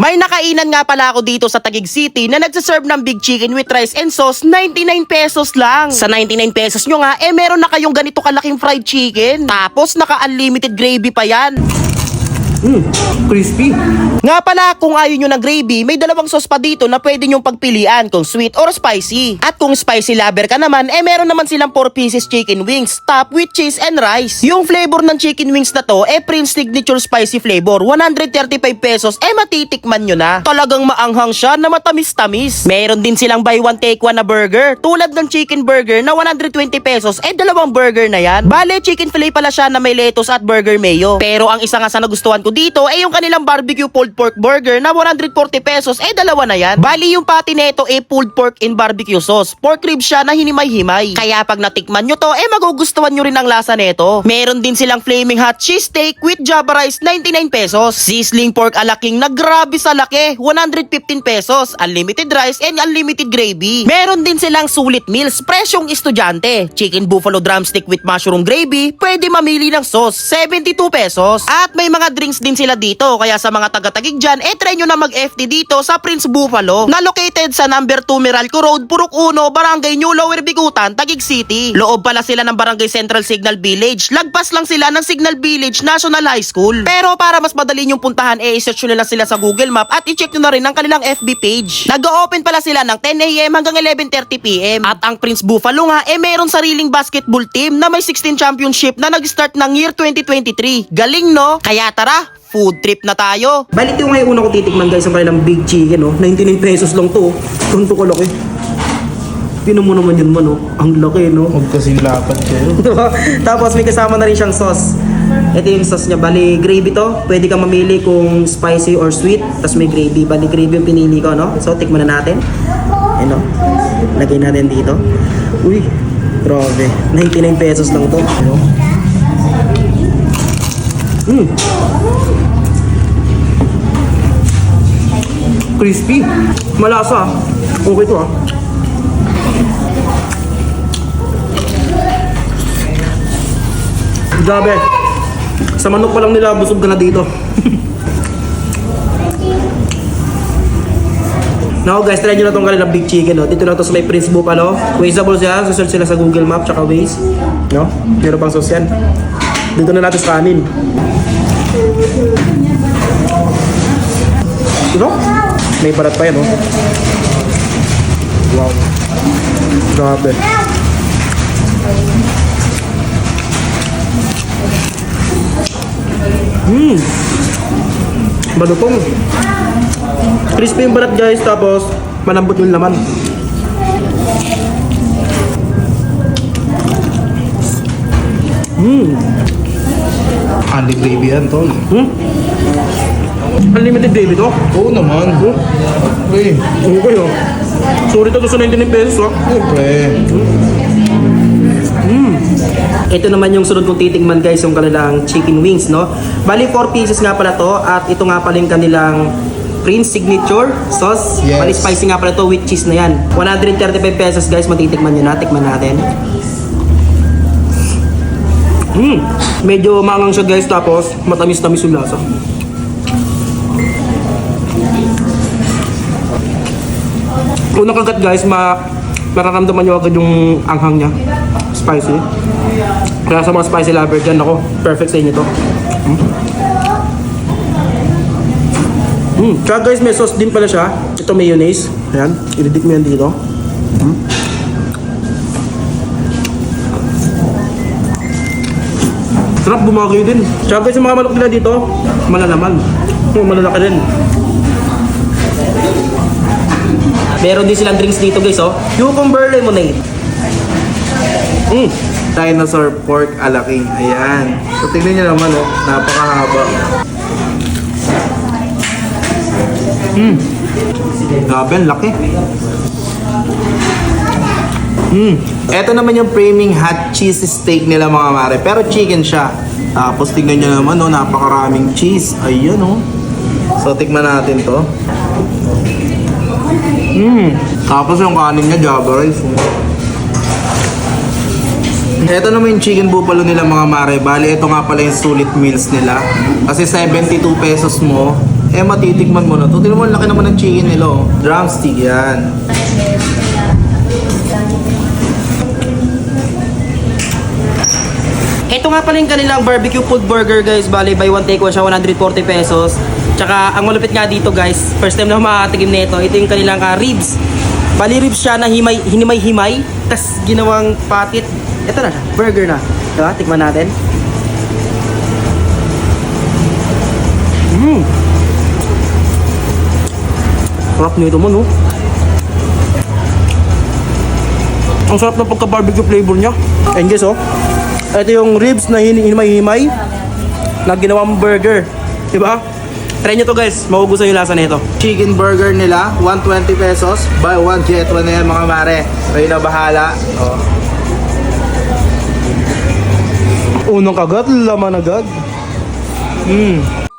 May nakainan nga pala ako dito sa Taguig City na nagsaserve ng big chicken with rice and sauce, 99 pesos lang. Sa 99 pesos nyo nga, eh meron na kayong ganito kalaking fried chicken. Tapos naka-unlimited gravy pa yan. Crispy. Nga pala, kung ayaw nyo ng gravy, may dalawang sauce pa dito na pwede nyong pagpilian kung sweet or spicy. At kung spicy lover ka naman, eh meron naman silang 4 pieces chicken wings, top with cheese and rice. Yung flavor ng chicken wings na to, eh Prince Signature Spicy Flavor, 135 pesos, eh matitikman nyo na. Talagang maanghang siya na matamis-tamis. Meron din silang buy one take one na burger, tulad ng chicken burger na 120 pesos, eh dalawang burger na yan. Bale, chicken fillet pala siya na may lettuce at burger mayo. Pero ang isa nga sa nagustuhan ko dito, eh yung kanilang barbecue pulled pork burger na 140 pesos, eh dalawa na yan. Bali yung patty neto, eh pulled pork in barbecue sauce. Pork rib siya na hinimay-himay. Kaya pag natikman nyo to, eh magugustuhan nyo rin ang lasa neto. Meron din silang flaming hot cheese steak with java rice, 99 pesos. Sizzling pork alaking na grabe sa laki, 115 pesos. Unlimited rice and unlimited gravy. Meron din silang sulit meals, presyong estudyante. Chicken buffalo drumstick with mushroom gravy, pwede mamili ng sauce, 72 pesos. At may mga drinks din sila dito, kaya sa mga taga-tagig dyan, eh try nyo na mag-FT dito sa Prince Buffalo, na located sa number 2 Meralco Road, Purok 1, Barangay New Lower Bigutan, Tagig City. Loob pala sila ng Barangay Central Signal Village. Lagpas lang sila ng Signal Village National High School. Pero para mas madali nyong puntahan, eh i-search nyo na sila sa Google Map at i-check nyo na rin ang kanilang FB page. Nag-open pala sila ng 10am hanggang 11.30pm. At ang Prince Buffalo nga, eh meron sariling basketball team na may 16 championship na nag-start ng year 2023. Galing no? Kaya tara, food trip na tayo. Bali ito yung ngayon una ko titikman guys ang kanilang big chicken oh. 99 pesos lang to. Tunto ko laki. Tinan mo naman yun man oh. Ang laki no. Huwag kasing lakad kayo. Tapos may kasama na rin siyang sauce. Ito yung sauce niya. Bali gravy to. Pwede kang mamili kung spicy or sweet. Tapos may gravy. Bali gravy yung pinili ko no. So tikman na natin. Ano? Lagay natin dito. Uy. Grabe. 99 pesos lang to. Ano? Mm. Crispy. Malasa. Okay to ah. Grabe. Sa manok pa lang nila, busog ka na dito. Now guys, try nyo na itong kanilang big chicken. No? Dito lang to sa may Prince Buffalo. Wazeable siya. Search sila sa Google Map tsaka Waze. No? Meron pang sauce yan. Dito na natin sa kanin. Ito? May barat pa yan, oh. Wow. Grabe. Mmm. Balutong. Crispy yung balat guys, tapos malambot yung laman. Mmm. Andy gravy yan, tol. Hmm? Unlimited gravy to? Oo naman. Pre, Okay oh. Sorry to, to sa 99 pesos oh. pre. Ito naman yung sunod kong titingman guys, yung kanilang chicken wings, no? Bali, 4 pieces nga pala to at ito nga pala yung kanilang Prince Signature sauce. Yes. Bali, spicy nga pala to with cheese na yan. 135 pesos guys, matitikman nyo na. Tikman natin. Hmm, medyo mangang siya guys, tapos matamis-tamis yung lasa. Unang kagat guys, ma mararamdaman nyo agad yung anghang niya. Spicy. Kaya sa mga spicy lover dyan, ako, perfect sa inyo to. Mm. Mm. Tsaka guys, may sauce din pala siya. Ito mayonnaise. Ayan, i-dip mo yan dito. Mm. Sarap bumagay din. Tsaka guys, yung mga manok nila dito, malalaman. Oh, malalaki din. Meron din silang drinks dito guys, oh. Cucumber lemonade. Mm. Dinosaur pork alaking. Ayan. So, tingnan nyo naman, oh. Napakahaba. Grabe, ang laki. Mm. Ito naman yung framing hot cheese steak nila mga mare. Pero chicken siya. Tapos tingnan nyo naman, oh. Napakaraming cheese. Ayan, oh. So, tikman natin to. Mm. Tapos yung kanin niya, java rice. Ito naman yung chicken buffalo nila mga mare. Bali, ito nga pala yung sulit meals nila. Kasi 72 pesos mo, eh matitikman mo na to. Tingnan mo, laki naman ng chicken nila, oh. Drumstick yan. Ito nga pala yung kanilang barbecue food burger guys. Bali, buy one take one siya, 140 pesos. Tsaka, ang malupit nga dito guys, first time na makatikim nito, ito yung kanilang ah, ribs. Bali, ribs siya na himay, hinimay-himay, tas ginawang patit. Ito na burger na. Diba? Tikman natin. Mmm. Sarap nito mo, no? Ang sarap ng pagka-barbecue flavor niya. And guys, oh. Ito yung ribs na hin- hinimay-himay na ginawang burger. Diba? Try nyo to guys. Magugustuhan yung lasa nito. Chicken burger nila, 120 pesos. Buy one, get one na yan mga mare. Kayo na bahala. Oh. Unang kagat, laman agad. Mmm.